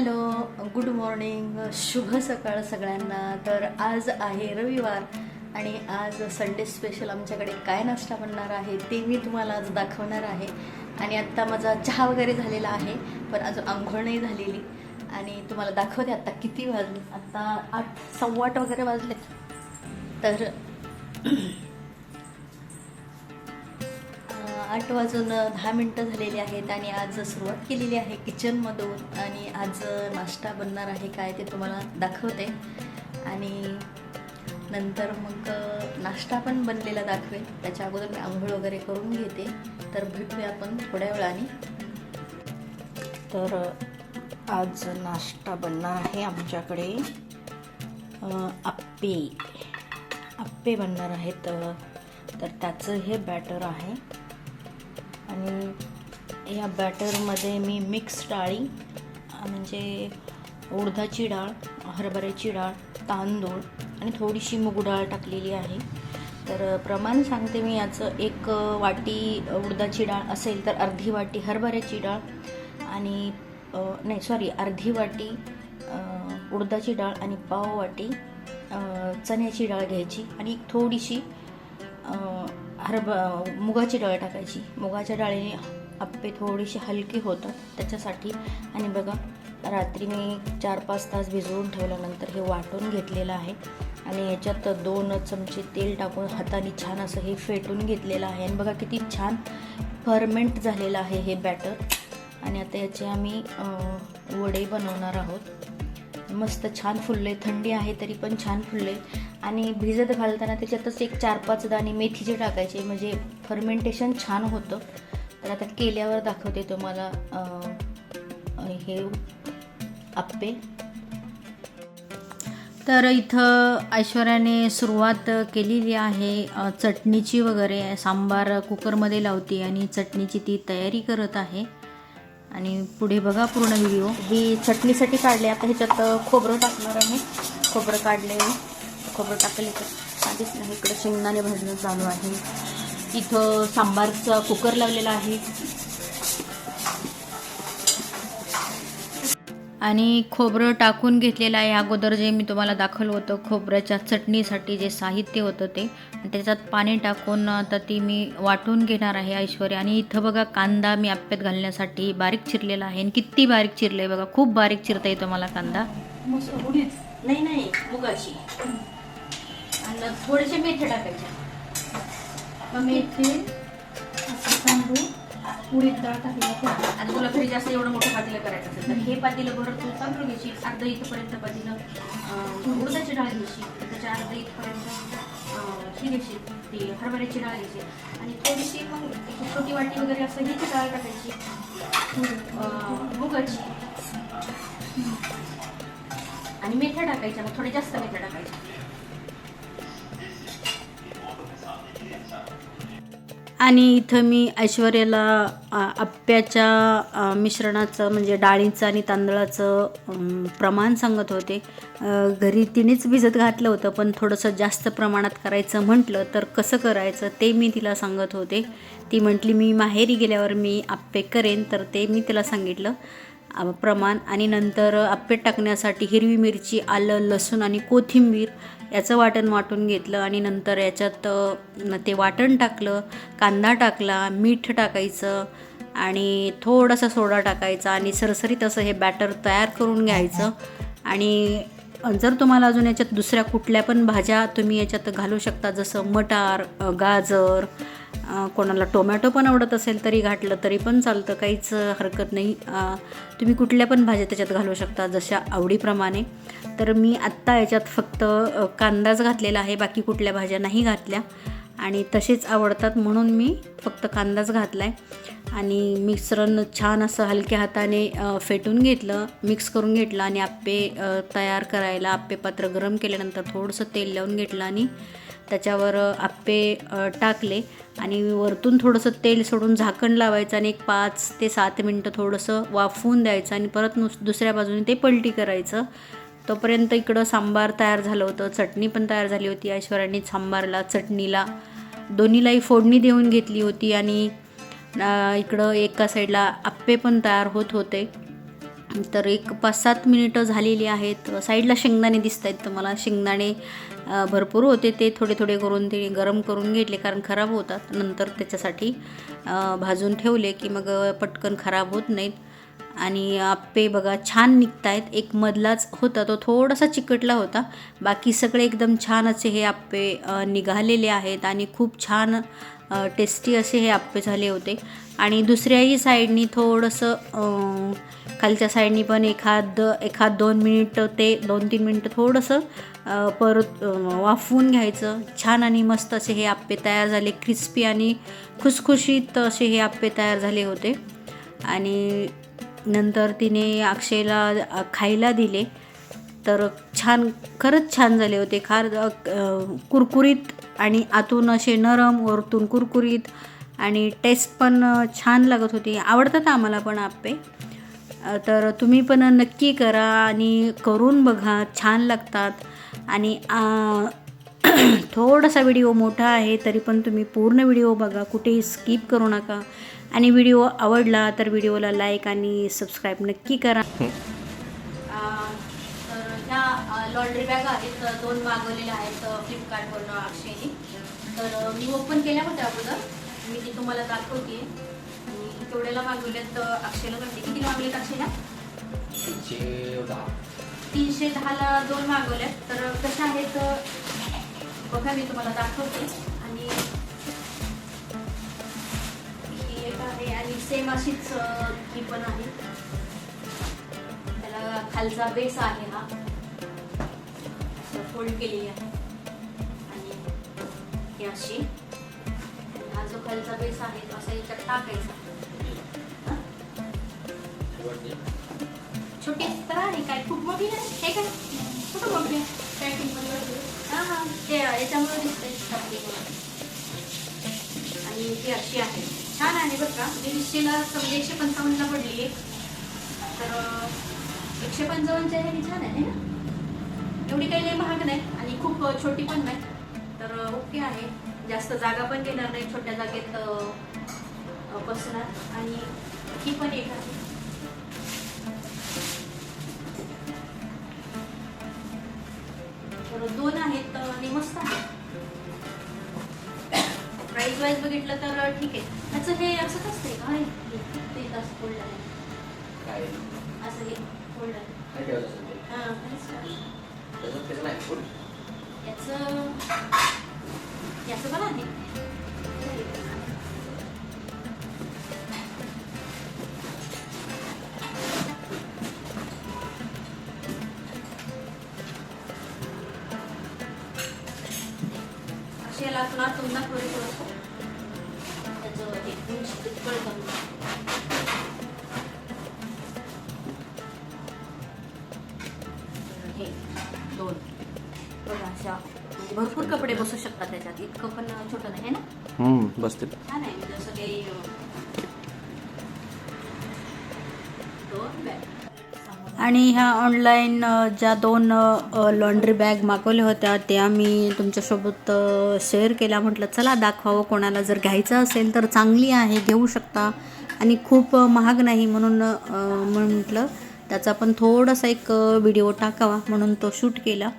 Hello good morning शुभ सकाळ सगळ्यांना. तर आज आहे रविवार आणि आज संडे स्पेशल आमच्याकडे काय नाश्ता बनणार आहे ते मी तुम्हाला आज दाखवणार आहे. आणि आत्ता माझा चहा वगैरे झालेला आहे पण अजून आंघोळ नाही झालेली. आणि तुम्हाला दाखवते आत्ता किती वाजले. आत्ता आठ सव्वा आठ वगैरे वाजलेत. तर आठ वाजून दहा मिनटं झालेली आहेत आणि आज सुरुवात केलेली आहे किचनमधून आणि आज नाश्ता बनणार आहे काय ते तुम्हाला दाखवते. आणि नंतर मग नाश्ता पण बनलेला दाखवेल त्याच्या अगोदर मी आंघोळ वगैरे करून घेते. तर भेटूया आपण थोड्या वेळाने. तर आज नाश्ता बनणार आहे आमच्याकडे. आप्पे. आप्पे बनणार आहेत. तर त्याचं हे बॅटर आहे. आणि या बॅटरमध्ये मी मिक्स डाळी म्हणजे उडदाची डाळ हरभऱ्याची डाळ तांदूळ आणि थोडीशी मूग डाळ टाकलेली आहे. तर प्रमाण सांगते मी याचं. एक वाटी उडदाची डाळ असेल तर अर्धी वाटी हरभऱ्याची डाळ आणि नाही सॉरी अर्धी वाटी उडदाची डाळ आणि पाव वाटी चण्याची डाळ घ्यायची आणि एक थोडीशी हरभ मुगाची डाळ टाकायची. मुगाच्या डाळीने आप्पे थोडीशी हलकी होतात त्याच्यासाठी. आणि बघा रात्री मी चार पाच तास भिजवून ठेवल्यानंतर हे वाटून घेतलेलं आहे. आणि याच्यात दोन चमचे तेल टाकून हाताने छान असं हे फेटून घेतलेलं आहे. आणि बघा किती छान फर्मेंट झालेलं आहे हे बॅटर. आणि आता याचे आम्ही वडे बनवणार आहोत. मस्त छान फुलले थंडी आहे तरी पण छान फुलले. आणि भिजत घालताना त्याच्यातच एक चार पाच दाणे मेथीचे टाकायचे म्हणजे फर्मेंटेशन छान होतं. तर आता केल्यावर दाखवते तुम्हाला हे आप्पे. तर इथं ऐश्वर्याने सुरुवात केलेली आहे चटणीची वगैरे सांबार कुकरमध्ये लावते आणि चटणीची ती तयारी करत आहे. आणि पुढे बघा पूर्ण व्हिडिओ ही चटणीसाठी काढले आता ह्याच्यात खोबरं टाकणार आहे. खोबरं काढले. खोबरं टाकले तर आधीच नाही इकडं शेंगदाणे भाजणं चालू आहे. इथं सांबारचा कुकर लावलेला आहे. आणि खोबरं टाकून घेतलेलं आहे. अगोदर जे मी तुम्हाला दाखवलं होतं खोबऱ्याच्या चटणीसाठी जे साहित्य होतं ते. आणि त्याच्यात पाणी टाकून आता ती मी वाटून घेणार आहे ऐश्वर्या. आणि इथं बघा कांदा मी आप्यात घालण्यासाठी बारीक चिरलेला आहे. आणि किती बारीक चिरलं आहे बघा. खूप बारीक चिरता येतो मला कांदा. नाही नाही. आणि थोडेसे मेथे टाकायचे. मेथी असं तांदूळ उडीद डाळ टाकली आणि तुला घरी जास्त एवढं मोठं पातेलं करायचं असेल तर हे पातेलं भरत तू तांदूळ घ्यायची अर्धा इथपर्यंत पातेलं उडदाची डाळ घ्यायची त्याच्या अर्ध इथपर्यंत अं, ही घ्यायची ती हरभऱ्याची डाळ घ्यायची आणि थोडीशी मग छोटी वाटी वगैरे असं हीची डाळ टाकायची. मुगाची. आणि मेथ्या टाकायच्या मग थोड्या जास्त मेथ्या टाकायच्या. आणि इथं मी ऐश्वर्याला आप्याच्या मिश्रणाचं म्हणजे डाळीचं आणि तांदळाचं प्रमाण सांगत होते. घरी तिनेच भिजत घातलं होतं पण थोडंसं जास्त प्रमाणात करायचं म्हटलं तर कसं करायचं ते मी तिला सांगत होते. ती म्हटली मी माहेरी गेल्यावर मी आप्पे करेन. तर ते मी तिला सांगितलं. प्रमाण आणि नंतर आपपेट टाकण्यासाठी हिरवी मिरची आलं लसूण आणि कोथिंबीर याचं वाटण वाटून घेतलं आणि नंतर याच्यात ते वाटण टाकलं कांदा टाकला मीठ टाकायचं आणि थोडासा सोडा टाकायचा आणि सरसरीत असं हे बॅटर तयार करून घ्यायचं. आणि जर तुम्हाला अजून याच्यात दुसऱ्या कुठल्या पण भाज्या तुम्ही याच्यात घालू शकता जसं मटार गाजर कोणाला टोमॅटो पण आवडत असेल तरी घातलं तरी पण चालतं काहीच हरकत नाही. तुम्ही कुठल्या पण भाज्या त्याच्यात घालू शकता जशा आवडीप्रमाणे. तर मी आत्ता याच्यात फक्त कांदाच घातलेला आहे बाकी कुठल्या भाज्या नाही घातल्या. आणि तसेच आवडतात म्हणून मी फक्त कांदाच घातला आहे आणि मिश्रण छान असं हलक्या हाताने फेटून घेतलं मिक्स करून घेतलं आणि आप्पे तयार करायला आप्पे पात्र गरम केल्यानंतर थोडंसं तेल लावून घेतलं आणि त्याच्यावर आप्पे टाकले आणि वरतून थोडंसं तेल सोडून झाकण लावायचं आणि एक पाच ते सात मिनटं थोडंसं वाफवून द्यायचं आणि परत नुस दुसऱ्या बाजूने ते पलटी करायचं. तोपर्यंत इकडं सांबार तयार झालं होतं चटणी पण तयार झाली होती ऐश्वर्याने सांबारला चटणीला. दोन्हीलाही फोडणी देऊन घेतली होती आणि इकडं एका साईडला आप्पे पण तयार होत होते. तर एक पाच सात मिनिटं झालेली आहेत. साईडला शेंगदाणे दिसत आहेत तर मला शेंगदाणे भरपूर होते. ते थोडे थोडे करून ते गरम करून घेतले कारण खराब होतात. नंतर त्याच्यासाठी भाजून ठेवले की मग पटकन खराब होत नाहीत. आणि आप्पे बघा छान निघत आहेत एक मधलाच होता तो थोडासा चिकटला होता. बाकी सगळे एकदम छान असे हे आप्पे निघालेले आहेत आणि खूप छान टेस्टी असे हे आप्पे झाले होते. आणि दुसऱ्याही साईडनी थोडंसं खालच्या साईडनी पण एखाद एखाद दोन मिनिट ते दोन तीन मिनटं थोडंसं परत वाफवून घ्यायचं. छान आणि मस्त असे हे आप्पे तयार झाले. क्रिस्पी आणि खुसखुशीत असे हे आप्पे तयार झाले होते. आणि नंतर तिने अक्षयला खायला दिले. तर छान खरंच छान झाले होते. खार कुरकुरीत आणि आतून असे नरम वरतून कुरकुरीत आणि टेस्ट पण छान लागत होती. आवडतात आम्हाला पण आप्पे. तर तुम्ही पण नक्की करा आणि करून बघा. छान लागतात. आणि थोडासा व्हिडिओ मोठा आहे तरी पण तुम्ही पूर्ण व्हिडिओ बघा. कुठेही स्किप करू नका. आणि व्हिडिओ आवडला तर व्हिडिओला लाईक आणि सबस्क्राईब नक्की करा. तर ह्या लॉन्ड्री बॅग आहेत दोन मागवलेल्या आहेत फ्लिपकार्टवरून अक्षयने. तर मी ओपन केल्या होत्या अगोदर. मी ती तुम्हाला दाखवते. आणि केवढ्याला मागवल्यात अक्षयला म्हणते किती मागवलेत अक्षयला? तीनशे दहा. तीनशे दहाला दोन मागवल्यात. तर कशा आहेत? बघा मी तुम्हाला दाखवते. सेम अशीच ही पण आहे. त्याला खालचा बेस आहे हा. फोल्ड केलेली आहे. आणि ही अशी. हा जो खालचा बेस आहे तो असा याच्यात टाकायचा. छोटी तर आहे काय? खूप मोठी आहे? हे काय? कुठं मोठी आहे. पॅकिंगमध्ये हा हा. ते याच्यामुळे दिसतंय. आणि ती अशी आहे. छान आहे बरं का. म्हणजे दीडशेला समजा एकशे पंचावन्नला पडली आहे तर एकशे पंचावन्नच्या ह्यानी छान आहे ना? एवढी काही नाही महाग नाही आणि खूप छोटी पण नाही. तर ओके आहे. जास्त जागा पण घेणार नाही छोट्या जागेत बसणार. आणि ही पण एक आहे. तर दोन वाईज बघितलं तर ठीक आहे. त्याचं हे असंच असतंय का? ते असं फोल्ड आहे. काय? असं हे फोल्ड आहे. हां याचं याचं पण आहे दोन. बघा अशा म्हणजे भरपूर कपडे बसू शकतात त्याच्यात. इतकं पण छोटं नाही है ना? बसते छान आहे. म्हणजे असं काही दोन बॅग आणि ह्या ऑनलाईन ज्या दोन लॉन्ड्री बॅग मागवल्या होत्या त्या मी तुमच्यासोबत शेअर केल्या. म्हटलं चला दाखवावं. कोणाला जर घ्यायचं असेल तर चांगली आहे घेऊ शकता. आणि खूप महाग नाही म्हणून म्हटलं त्याचा पण थोडासा एक व्हिडिओ टाकावा म्हणून तो शूट केला.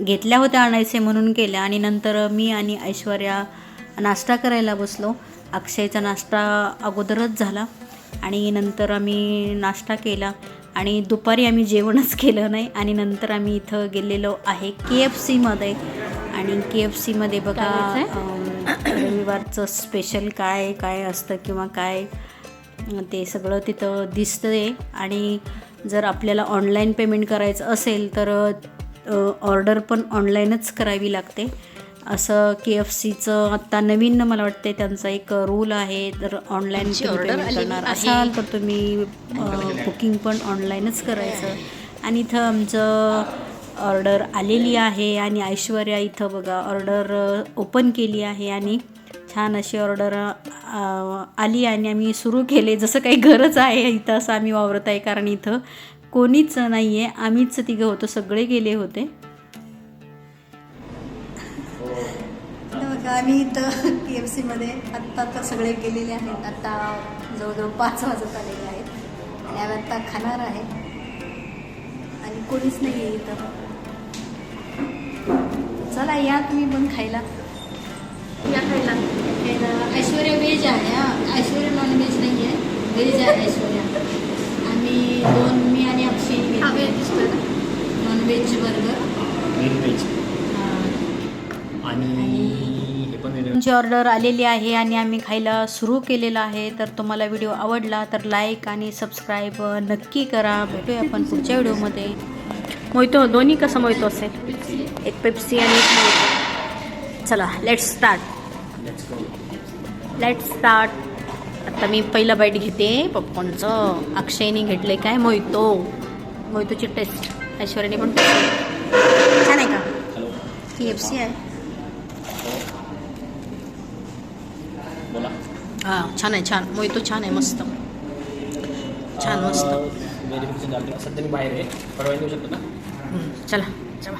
घेतल्या होत्या आणायचे म्हणून केल्या आणि नंतर मी आणि ऐश्वर्या नाश्ता करायला बसलो. अक्षयचा नाश्ता अगोदरच झाला आणि नंतर आम्ही नाश्ता केला आणि दुपारी आम्ही जेवणच केलं नाही आणि नंतर आम्ही इथं गेलेलो आहे के एफ सीमध्ये आणि के एफ सीमध्ये बघा रविवारचं स्पेशल काय काय असतं किंवा काय ते सगळं तिथं दिसतंय. आणि जर आपल्याला ऑनलाईन पेमेंट करायचं असेल तर ऑर्डर पण ऑनलाईनच करावी लागते. असं के एफ सीचं आत्ता नवीन मला वाटते त्यांचा एक रूल आहे तर ऑनलाईन पेमेंट करणार असाल तर तुम्ही बुकिंग पण ऑनलाईनच करायचं. आणि इथं आमचं ऑर्डर आलेली आहे आणि ऐश्वर्या इथं बघा ऑर्डर ओपन केली आहे आणि छान अशी ऑर्डर आली आणि आम्ही सुरू केले. जसं काही गरज आहे इथं असं आम्ही वावरत आहे कारण इथं कोणीच नाही आहे आम्हीच तिघं होतो सगळे गेले होते. बघा आम्ही इथं के एफ सीमध्ये आत्ता तर सगळे गेलेले आहेत. आत्ता जवळजवळ पाच वाजत आलेले आहेत. आणि आम्ही आत्ता खाणार आहे. आणि कोणीच नाही आहे इथं. चला या तुम्ही पण खायला. या खायला. ऐश्वर्या व्हेज आहे हा. ऐश्वर्या नॉन व्हेज नाही आहे व्हेज आहे ऐश्वर्या. आम्ही दोन मी आणि अक्षय हवे नॉन व्हेज बर्गर व्हेज आणि हे पण वेगळं. ची ऑर्डर आलेली आहे आणि आम्ही खायला सुरू केलेला आहे. तर तुम्हाला व्हिडिओ आवडला तर लाईक आणि सबस्क्राईब नक्की करा. भेटूया आपण पुढच्या व्हिडिओमध्ये मोहितो दोन्ही कसं मोहितो असेल? एक पेप्सी आणि एक मोहितो. चला let start let's go let start आता मी पहिला बाईट घेते. पॉपकॉर्नचं अक्षयने घेतले काय? मोहितो. मोहितोची टेस्ट ऐश्वर्याने पण. छान आहे का? टी एफ सी आहे. बोला. हां छान आहे छान. मोहितो छान आहे मस्त. छान मस्त. व्हेरिफिकेशन झालं. सध्या मी बाहेर आहे. परवा येऊ शकतो का? हं, चला चला.